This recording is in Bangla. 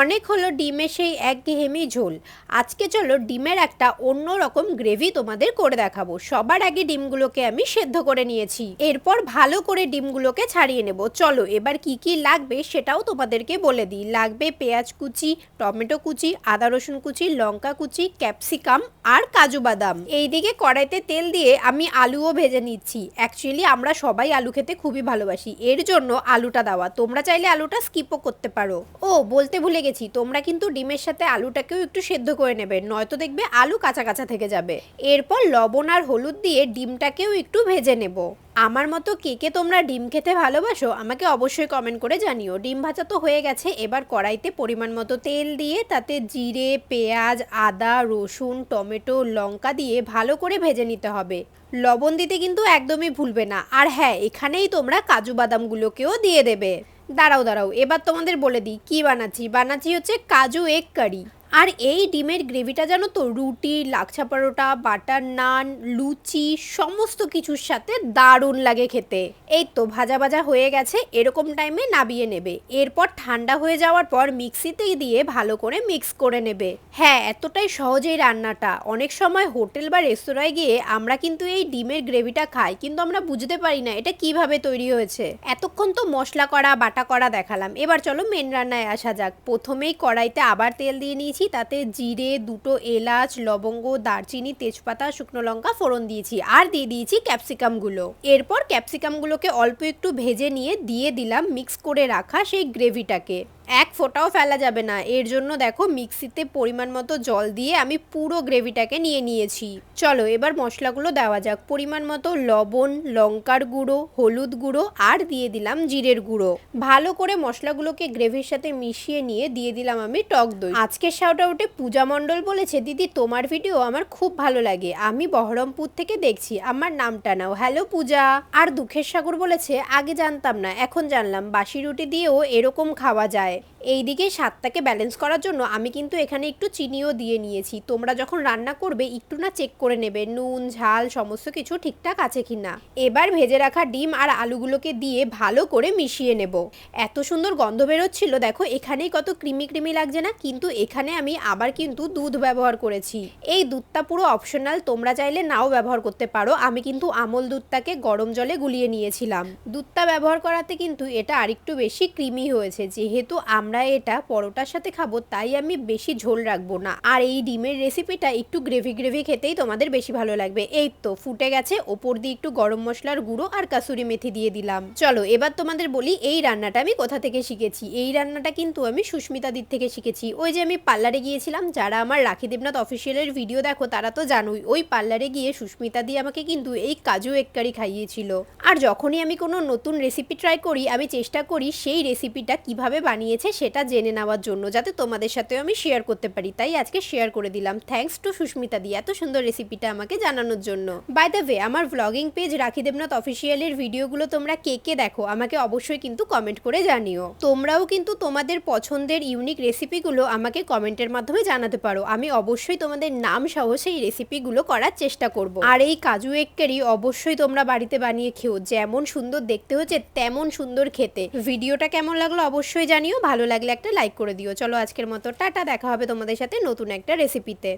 অনেক হলো ডিমের সেই একঘেয়েমি ঝোল। আজকে চলো ডিমের একটা অন্য রকম গ্রেভি তোমাদের করে দেখাবো। সবার আগে ডিমগুলোকে আমি সেদ্ধ করে নিয়েছি। এরপর ভালো করে ডিমগুলোকে ছাড়িয়ে নেব। চলো এবার কি কি লাগবে সেটাও তোমাদেরকে বলে দিই। লাগবে পেঁয়াজ কুচি, টমেটো কুচি, আদা রসুন কুচি, লঙ্কা কুচি, ক্যাপসিকাম আর কাজু বাদাম। এইদিকে কড়াইতে তেল দিয়ে আমি আলুও ভেজে নিচ্ছি। অ্যাকচুয়ালি আমরা সবাই আলু খেতে খুবই ভালোবাসি। এর জন্য আলুটা দেওয়া। তোমরা চাইলে আলুটা স্কিপও করতে পারো। ও, বলতে ভুলে গেছি, তোমরা কিন্তু ডিমের সাথে আলুটাকেও একটু সেদ্ধ করে নেবে, নয়তো দেখবে আলু কাঁচা কাঁচা থেকে যাবে। এরপর লবণ আর হলুদ দিয়ে ডিমটাকেও একটু ভেজে নেব। আমার মতো কে কে তোমরা ডিম খেতে ভালোবাসো, আমাকে অবশ্যই কমেন্ট করে জানিও। ডিম ভাজা তো হয়ে গেছে, এবার কড়াইতে পরিমাণ মতো তেল দিয়ে তাতে জিরে, পেঁয়াজ, আদা, রসুন, টমেটো, লঙ্কা দিয়ে ভালো করে ভেজে নিতে হবে। লবণ দিতে কিন্তু একদমই ভুলবে না। আর হ্যাঁ এখানেই তোমরা কাজু বাদামগুলোকেও দিয়ে দেবে। দাঁড়াও দাঁড়াও এবার তোমাদের বলে দিই কি বানাচ্ছি? বানাচ্ছি হচ্ছে কাজু এগ কারি। আর এই ডিমের গ্রেভিটা জানো তো, রুটি, লাচ্ছা পরোটা, বাটার নান, লুচি, সমস্ত কিছুর সাথে দারুণ লাগে খেতে। এই তো ভাজা ভাজা হয়ে গেছে, এরকম টাইমে নাবিয়ে নেবে। এরপর ঠান্ডা হয়ে যাওয়ার পর মিক্সিতে দিয়ে ভালো করে মিক্স করে নেবে। হ্যাঁ এতটাই সহজেই রান্নাটা। অনেক সময় হোটেল বা রেস্তোরাঁয় গিয়ে আমরা কিন্তু এই ডিমের গ্রেভিটা খাই, কিন্তু আমরা বুঝতে পারি না এটা কীভাবে তৈরি হয়েছে। এতক্ষণ তো মশলা করা, বাটা করা দেখালাম। এবার চলো মেন রান্নায় আসা যাক। প্রথমেই কড়াইতে আবার তেল দিয়ে নিয়েছি তাতে জিরে, দুটো এলাচ, লবঙ্গ, দারচিনি, তেজপাতা, শুকনো লঙ্কা ফোড়ন দিয়েছি। আর দিয়ে দিয়েছি ক্যাপসিকামগুলো। এরপর ক্যাপসিকামগুলোকে অল্প একটু ভেজে নিয়ে দিয়ে দিলাম মিক্স করে রাখা সেই গ্রেভিটাকে। এক ফোঁটাও ফেলা যাবে না। এর জন্য দেখো মিক্সিতে পরিমাণ মতো জল দিয়ে আমি পুরো গ্রেভিটাকে নিয়ে নিয়েছি। চলো এবার মশলাগুলো দেওয়া যাক। পরিমাণ মতো লবণ, লঙ্কার গুঁড়ো, হলুদ গুঁড়ো আর দিয়ে দিলাম জিরের গুঁড়ো। ভালো করে মশলাগুলোকে গ্রেভির সাথে মিশিয়ে নিয়ে দিয়ে দিলাম আমি টক দই। আজকের শাওটা উঠে পূজা মণ্ডল বলেছে, দিদি, তোমার ভিডিও আমার খুব ভালো লাগে। আমি বহরমপুর থেকে দেখছি। আমার নামটা নাও। হ্যালো পূজা। আর দুঃখের সাগর বলেছে, আগে জানতাম না, এখন জানলাম। বাসি রুটি দিয়েও এরকম খাওয়া যায়। এইদিকে স্বাদটাকে ব্যালেন্স করার জন্য আমি কিন্তু এখানে একটু চিনিও দিয়ে নিয়েছি। তোমরা যখন রান্না করবে, একটু না চেক করে নেবে, নুন, ঝাল, সমস্ত কিছু ঠিকঠাক আছে কি না এবার ভেজে রাখা ডিম আর আলুগুলোকে দিয়ে ভালো করে মিশিয়ে নেব। এত সুন্দর গন্ধ বেরোচ্ছিল, দেখো, এখানেই কত ক্রিমি ক্রিমি লাগছে না? কিন্তু এখানে আমি আবার কিন্তু দুধ ব্যবহার করেছি। এই দুধটা পুরো অপশনাল তোমরা চাইলে নাও ব্যবহার করতে পারো। আমি কিন্তু আমল দুধটাকে গরম জলে গুলিয়ে নিয়েছিলাম। দুধটা ব্যবহার করাতে কিন্তু এটা আরেকটু বেশি ক্রিমি হয়েছে। যেহেতু আমরা এটা পরোটার সাথে খাব, তাই আমি বেশি ঝোল রাখব না। আর এই ডিমের রেসিপিটা একটু গ্রেভি গ্রেভি খেতেই তোমাদের বেশি ভালো লাগবে। এই তো, ফুটে গেছে, ওপর দিয়ে একটু গরম মশলার গুঁড়ো আর কাসুরি মেথি দিয়ে দিলাম। চলো, এবার তোমাদের বলি, এই রান্নাটা আমি কোথা থেকে শিখেছি? এই রান্নাটা কিন্তু আমি সুস্মিতা দির থেকে শিখেছি। ওই যে আমি পার্লারে গিয়েছিলাম, যারা আমার রাখি দেবনাথ অফিসিয়ালের ভিডিও দেখো, তারা তো জানোই, ওই পার্লারে গিয়ে সুস্মিতা দিয়ে আমাকে কিন্তু এই কাজু এককারি খাইয়েছিল। আর যখনই আমি কোনো নতুন রেসিপি ট্রাই করি, আমি চেষ্টা করি সেই রেসিপিটা কীভাবে বানিয়েছে সেটা জেনে নেওয়ার জন্য, যাতে তোমাদের সাথেও আমি শেয়ার করতে পারি। তাই আজকে শেয়ার করে দিলাম। থ্যাঙ্কস টু সুস্মিতা দি এত সুন্দর রেসিপিটা আমাকে জানানোর জন্য। বাই দ্য ওয়ে আমার ভ্লগিং পেজ রাখি দেবনাথ অফিসিয়ালের ভিডিওগুলো তোমরা কে কে দেখো, আমাকে অবশ্যই কিন্তু কমেন্ট করে জানিও। তোমরাও কিন্তু তোমাদের পছন্দের ইউনিক রেসিপিগুলো আমাকে কমেন্টের মাধ্যমে জানাতে পারো। আমি অবশ্যই তোমাদের নাম সহ সেই রেসিপিগুলো করার চেষ্টা করব। আর এই কাজু এগকারি অবশ্যই তোমরা বাড়িতে বানিয়ে খেও। যেমন সুন্দর দেখতে হচ্ছে, তেমন সুন্দর খেতে। ভিডিওটা কেমন লাগল অবশ্যই জানিও। ভালো লাগলে একটা লাইক করে দিও। চলো আজকের মতো, টাটা, দেখা হবে তোমাদের সাথে নতুন একটা রেসিপিতে